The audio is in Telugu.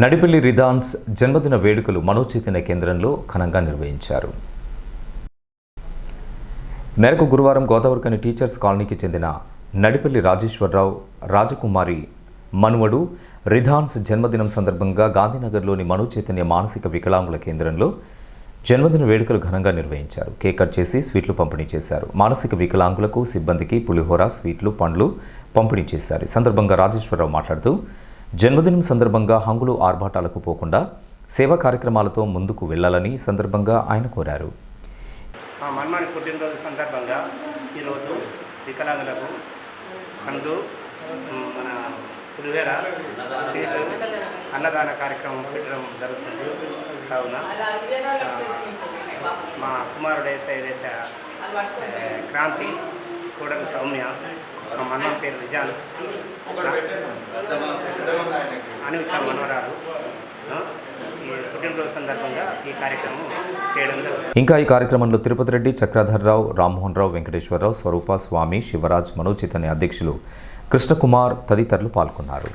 నడిపల్లి రిదాన్స్ జన్మదిన వేడుకలు మనోచైతన్య కేంద్రంలో ఘనంగా నిర్వహించారు. మేరకు గురువారం గోదావరికని టీచర్స్ కాలనీకి చెందిన నడిపల్లి రాజేశ్వరరావు రాజకుమారి మనువడు రిధాన్స్ జన్మదినం సందర్భంగా గాంధీనగర్లోని మనోచైతన్య మానసిక వికలాంగుల కేంద్రంలో జన్మదిన వేడుకలు ఘనంగా నిర్వహించారు. కేక్ కట్ చేసి స్వీట్లు పంపిణీ చేశారు. మానసిక వికలాంగులకు సిబ్బందికి పులిహోర స్వీట్లు పండ్లు పంపిణీ చేశారు. సందర్భంగా రాజేశ్వరరావు మాట్లాడుతూ జన్మదినం సందర్భంగా హంగులు ఆర్భాటాలకు పోకుండా సేవా కార్యక్రమాలతో ముందుకు వెళ్ళాలని సందర్భంగా ఆయన కోరారు. మా మన్మాని పుట్టినరోజు సందర్భంగా ఈరోజు వికలాంగులకు అందు మన పులివేర స్వీట్ అన్నదాన కార్యక్రమం పెట్టడం జరుగుతుంది. కావున మా కుమారుడైతే ఏదైతే క్రాంతి కూడలి సౌమ్య మా మన్మన్ పేరు రిజాన్స్ అనివిక మనవరాలు ఆ, ఈ పుట్టినరోజు సందర్భంగా ఈ కార్యక్రమం చేయడం జరుగుతుంది. ఇంకా ఈ కార్యక్రమంలో తిరుపతి రెడ్డి చక్రధర్రావు రామ్మోహన్ రావు వెంకటేశ్వరరావు స్వరూప స్వామి శివరాజ్ మనోచైతన్య అధ్యక్షులు కృష్ణకుమార్ తదితరులు పాల్గొన్నారు.